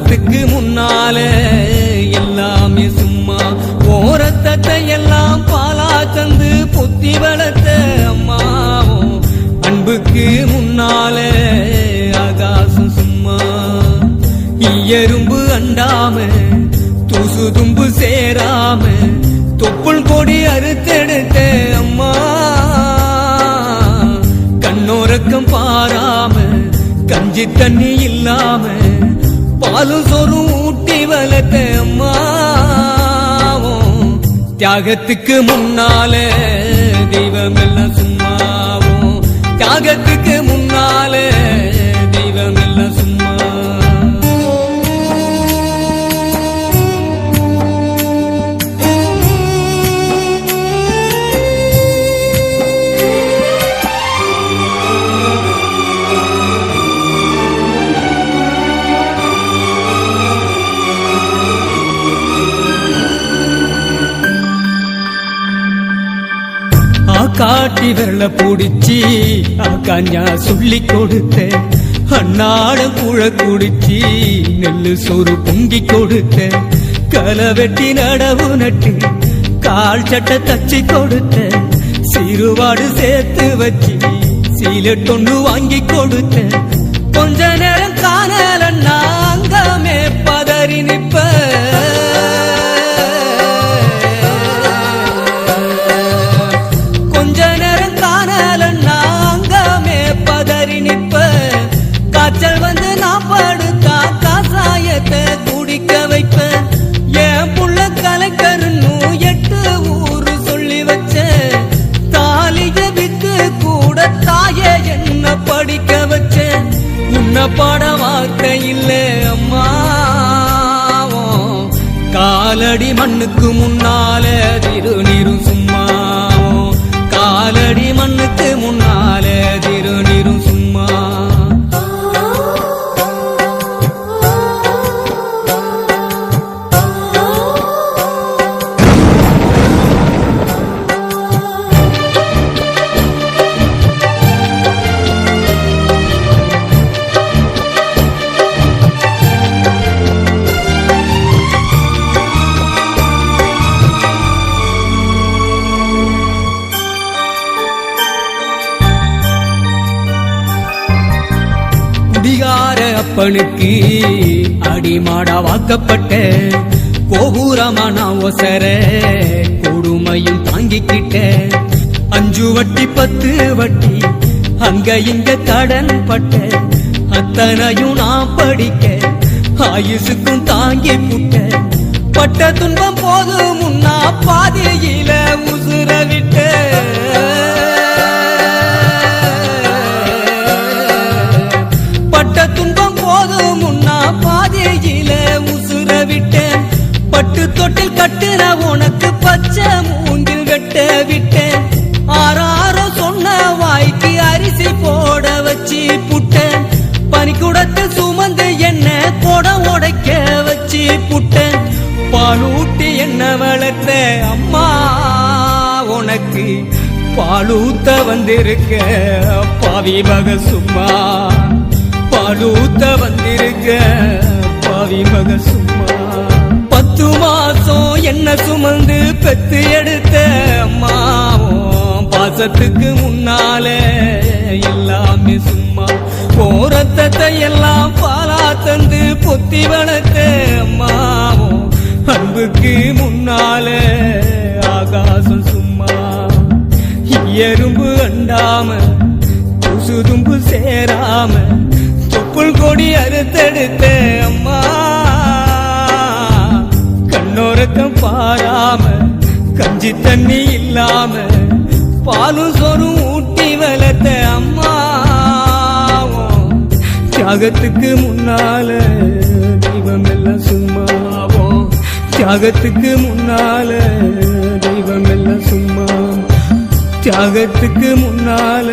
பாசத்துக்கு முன்னால எல்லாமே சும்மா. ஓரத்தத்தை எல்லாம் பாலா தந்து பொத்தி வளர்த்த அம்மாவும் அன்புக்கு முன்னால ஆகாசம் சும்மா. எறும்பு அண்டாம தூசு தும்பு சேராம தொப்புள் கொடி அறுத்தெடுத்த அம்மா. கண்ணோரக்கம் பாராம கஞ்சி தண்ணி இல்லாம பாலும் சோறும் ஊட்டி வளர்த்த அம்மாவும் தியாகத்துக்கு முன்னாலே காட்டி விரல பிடிச்சி கஞ்சா சொல்லி கொடுத்த அண்ணாட குழ குடிச்சி நெல்லு சோறு பொங்கி கொடுத்த களை வெட்டி நடவு நட்டு கால் சட்டை தச்சு கொடுத்த சிறுவாடு சேர்த்து வச்சு சீலட்டொண்டு வாங்கி கொடுத்த பாட வார்த்தை இல்ல அம்மாவும் காலடி மண்ணுக்கு முன்னால திருநீரும் சும்மா. காலடி மண்ணுக்கு அப்பனுக்கு அடிமாடா வாக்கப்பட்ட கோபுரமான ஒசர கொடுமையும் தாங்கிக்கிட்ட அஞ்சு வட்டி பத்து வட்டி அங்க இங்க கடன் பட்ட அத்தனையும் நான் படிக்க ஆயுசுக்கும் தாங்கி புட்ட பட்ட துன்பம் போதும் முன்னா பாதையில உசுர விட்ட தொட்டில் உனக்கு பச்சை மூங்கில் வெட்ட விட்டேன். ஆறாரோ சொன்ன வாய்க்கு அரிசி போட வச்சு புட்டேன். பனிக்கூடத்து சுமந்து என்ன குடம் உடைக்க வச்சு புட்டேன். பாலூட்டி என்ன வளர்த்த அம்மா உனக்கு பாலூத்த வந்திருக்க. பாவி மக சும்மா பாலூத்த வந்திருக்க. பாவி மக சும்மா. என்ன சுமந்து பெத்து எடுத்த அம்மாவும் பாசத்துக்கு முன்னால எல்லாமே சும்மா போரத்தத்தை எல்லாம் பாலா தந்து பொத்தி வளர்த்த அம்மாவும் அன்புக்கு முன்னால ஆகாசம் சும்மா எறும்பு அண்டாம தும்பு சேராம தொப்புள் கொடி அறுத்தெடுத்த அம்மா உறக்கம் பாராம கஞ்சி தண்ணி இல்லாம பாலும் சொரும் ஊட்டி வளர்த்த அம்மா தியாகத்துக்கு முன்னால தெய்வம் எல்லாம் சும்மாவோ. தியாகத்துக்கு முன்னால தெய்வம் எல்லாம் சும்மா. தியாகத்துக்கு முன்னால